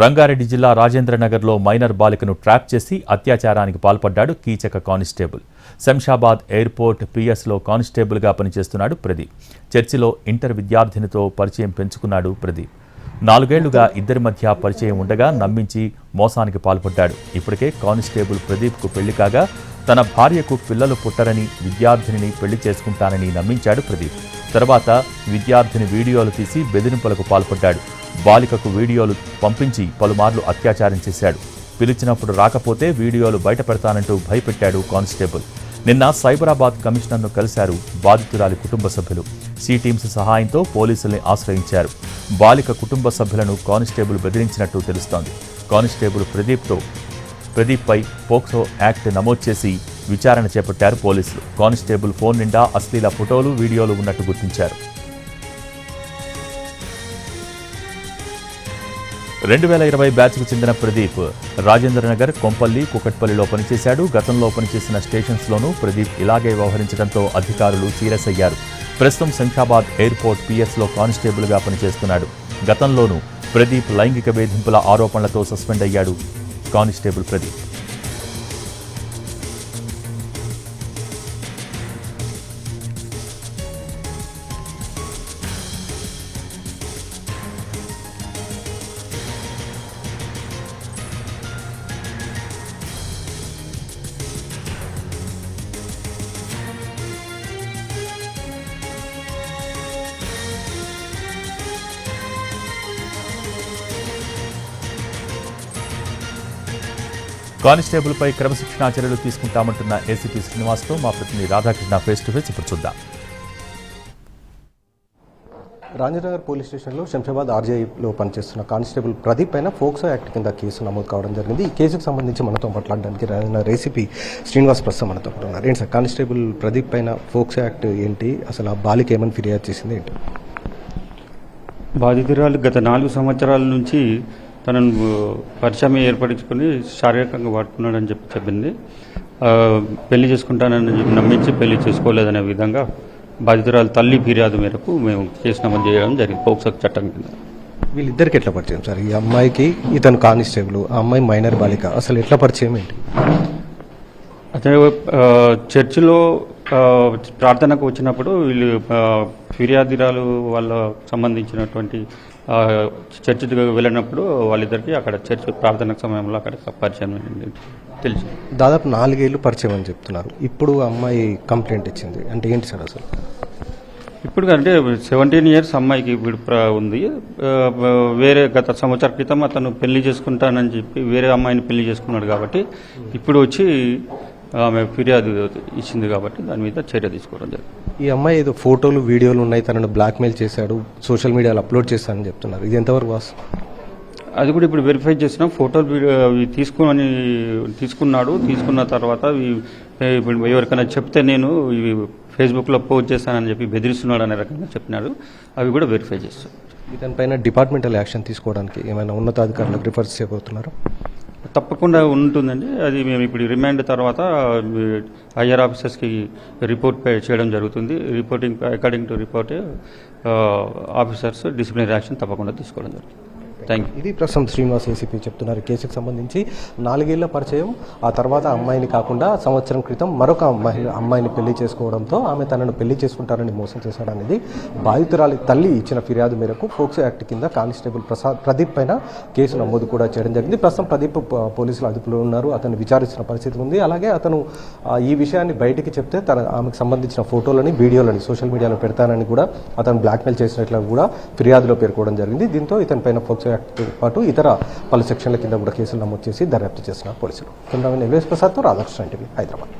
రంగారెడ్డి జిల్లా రాజేంద్రనగర్లో మైనర్ బాలికను ట్రాప్ చేసి అత్యాచారానికి పాల్పడ్డాడు కీచక కానిస్టేబుల్. శంషాబాద్ ఎయిర్పోర్ట్ పిఎస్లో కానిస్టేబుల్గా పనిచేస్తున్నాడు ప్రదీప్. చర్చిలో ఇంటర్ విద్యార్థినితో పరిచయం పెంచుకున్నాడు ప్రదీప్. నాలుగేళ్ళుగా ఇద్దరి మధ్య పరిచయం ఉండగా నమ్మించి మోసానికి పాల్పడ్డాడు. ఇప్పటికే కానిస్టేబుల్ ప్రదీప్కు పెళ్ళి కాగా తన భార్యకు పిల్లలు పుట్టరని విద్యార్థినిని పెళ్ళి చేసుకుంటానని నమ్మించాడు ప్రదీప్. తర్వాత విద్యార్థిని వీడియోలు తీసి బెదిరింపులకు పాల్పడ్డాడు. బాలికకు వీడియోలు పంపించి పలుమార్లు అత్యాచారం చేశాడు. పిలిచినప్పుడు రాకపోతే వీడియోలు బయట పెడతానంటూ భయపెట్టాడు కానిస్టేబుల్. నిన్న సైబరాబాద్ కమిషనర్ను కలిశారు బాధితురాలి కుటుంబ సభ్యులు. సి టీమ్స్ సహాయంతో పోలీసుల్ని ఆశ్రయించారు. బాలిక కుటుంబ సభ్యులను కానిస్టేబుల్ బెదిరించినట్టు తెలుస్తోంది. కానిస్టేబుల్ ప్రదీప్తో ప్రదీప్పై పోక్సో యాక్ట్ నమోదు చేసి విచారణ చేపట్టారు పోలీసులు. కానిస్టేబుల్ ఫోన్ నిండా అశ్లీల ఫోటోలు వీడియోలు ఉన్నట్టు గుర్తించారు. రెండు వేల ఇరవై బ్యాచ్కు చెందిన ప్రదీప్ రాజేంద్రనగర్ కొంపల్లి కుకట్పల్లిలో పనిచేశాడు. గతంలో పనిచేసిన స్టేషన్స్లోనూ ప్రదీప్ ఇలాగే వ్యవహరించడంతో అధికారులు సీరియస్ అయ్యారు. ప్రస్తుతం శంషాబాద్ ఎయిర్పోర్ట్ పిఎస్లో కానిస్టేబుల్గా పనిచేస్తున్నాడు. గతంలోనూ ప్రదీప్ లైంగిక వేధింపుల ఆరోపణలతో సస్పెండ్ అయ్యాడు కానిస్టేబుల్ ప్రదీప్. కానిస్టేబుల్పై క్రమశిక్షణా చర్యలు తీసుకుంటామంటున్న ఏసీపీ శ్రీనివాస్తో మా ప్రతినిధి రాధాకృష్ణ ఫేస్ టు ఫేస్ ఇప్పుడు చూద్దాం. రాంజనగర్ పోలీస్ స్టేషన్లో శంషాబాద్ ఆర్జీఐలో పనిచేస్తున్న కానిస్టేబుల్ ప్రదీప్ పైన ఫోక్సో యాక్ట్ కింద కేసు నమోదు కావడం జరిగింది. ఈ కేసుకు సంబంధించి మనతో మాట్లాడడానికి రాజనగర్ ఏసీపీ శ్రీనివాస్ ప్రస్తుతం మనతో పాటు ఉన్నారు. ఏంటి సార్ కానిస్టేబుల్ ప్రదీప్ పైన ఫోక్సో యాక్ట్ ఏంటి? అసలు ఆ బాలిక ఏమని ఫిర్యాదు చేసింది ఏంటి? బాధితురాలు గత నాలుగు సంవత్సరాల నుంచి తనను పరిచయం ఏర్పరచుకొని శారీరకంగా వాడుకున్నాడని చెప్పి చెప్పింది. పెళ్ళి చేసుకుంటానని నమ్మించి పెళ్ళి చేసుకోలేదనే విధంగా బాధితురాలు తల్లి ఫిర్యాదు మేరకు మేము కేసు నమోదు చేయడం జరిగింది పోక్సో చట్టం కింద. వీళ్ళిద్దరికి ఎట్లా పరిచయం సార్? ఈ అమ్మాయికి ఇతను కానిస్టేబుల్ ఆ అమ్మాయి మైనర్ బాలిక అసలు ఎట్లా పరిచయం ఏంటి? ఆ, చర్చిలో ప్రార్థనకు వచ్చినప్పుడు వీళ్ళు ఫిర్యాదురాలు వాళ్ళ సంబంధించినటువంటి చర్చికి వెళ్ళినప్పుడు వాళ్ళిద్దరికి అక్కడ చర్చ్ ప్రార్థన సమయంలో అక్కడ పరిచయం. తెలుసు. దాదాపు నాలుగేళ్ళు పరిచయం అని చెప్తున్నారు. ఇప్పుడు అమ్మాయి కంప్లైంట్ ఇచ్చింది. అంటే ఏంటి సార్ అసలు? ఇప్పుడు అంటే సెవెంటీన్ ఇయర్స్ అమ్మాయికి ఇప్పుడు ప్ర- ఉంది. వేరే గత సంవత్సర క్రితం అతను పెళ్ళి చేసుకుంటానని చెప్పి వేరే అమ్మాయిని పెళ్ళి చేసుకున్నాడు కాబట్టి ఇప్పుడు వచ్చి ఆమె ఫిర్యాదు ఇచ్చింది కాబట్టి దాని మీద చర్య తీసుకోవడం జరిగింది. ఈ అమ్మాయి ఏదో ఫోటోలు వీడియోలు ఉన్నాయి తనను బ్లాక్మెయిల్ చేశాడు సోషల్ మీడియాలో అప్లోడ్ చేశానని చెప్తున్నారు. ఇది ఎంతవరకు వాస్తవం? అది కూడా ఇప్పుడు వెరిఫై చేసినాం. ఫోటోలు అవి తీసుకుని తీసుకున్నాడు. తీసుకున్న తర్వాత ఇప్పుడు ఎవరికైనా చెప్తే నేను ఇవి ఫేస్బుక్లో పోస్ట్ చేస్తానని చెప్పి బెదిరిస్తున్నాడు అనే రకంగా చెప్పినాడు. అవి కూడా వెరిఫై చేస్తాం. ఇతనిపైన డిపార్ట్మెంటల్ యాక్షన్ తీసుకోవడానికి ఏమైనా ఉన్నతాధికారులకు రిఫర్స్ చేయబోతున్నారు? తప్పకుండా ఉంటుందండి. అది మేము ఇప్పుడు రిమాండ్ తర్వాత ఐఆర్ ఆఫీసర్స్కి రిపోర్ట్ పే- చేయడం జరుగుతుంది. Reporting according to report officers disciplinary action తప్పకుండా తీసుకోవడం జరుగుతుంది. థ్యాంక్ యూ ఇది ప్రస్తుతం శ్రీనివాస్ ఏసీపీ చెప్తున్నారు. కేసుకు సంబంధించి నాలుగేళ్ళ పరిచయం ఆ తర్వాత అమ్మాయిని కాకుండా సంవత్సరం క్రితం మరొక అమ్మాయి అమ్మాయిని పెళ్ళి చేసుకోవడంతో ఆమె తనను పెళ్ళి చేసుకుంటారని మోసం చేశాడనేది బాధితురాలి తల్లి ఇచ్చిన ఫిర్యాదు మేరకు ఫోక్సో యాక్ట్ కింద కానిస్టేబుల్ ప్రసాద్ ప్రదీప్ పైన కేసు నమోదు కూడా చేయడం జరిగింది. ప్రస్తుతం ప్రదీప్ పోలీసులు అదుపులో ఉన్నారు. అతను విచారిస్తున్న పరిస్థితి ఉంది. అలాగే అతను ఈ విషయాన్ని బయటికి చెప్తే తన ఆమెకు సంబంధించిన ఫోటోలని వీడియోలని సోషల్ మీడియాలో పెడతానని కూడా అతను బ్లాక్మెయిల్ చేసినట్లు కూడా ఫిర్యాదులో పేర్కోవడం జరిగింది. దీంతో ఇతని పైన ఫోక్సో యాక్ట్తో పాటు ఇతర పలు సెక్షన్ల కింద కూడా కేసులు నమోదు చేసి దర్యాప్తు చేసిన పోలీసులు. కెమెరామెన్ ఎల్వేస్ ప్రసాద్తో రాధాకృష్ణ టీవీ హైదరాబాద్.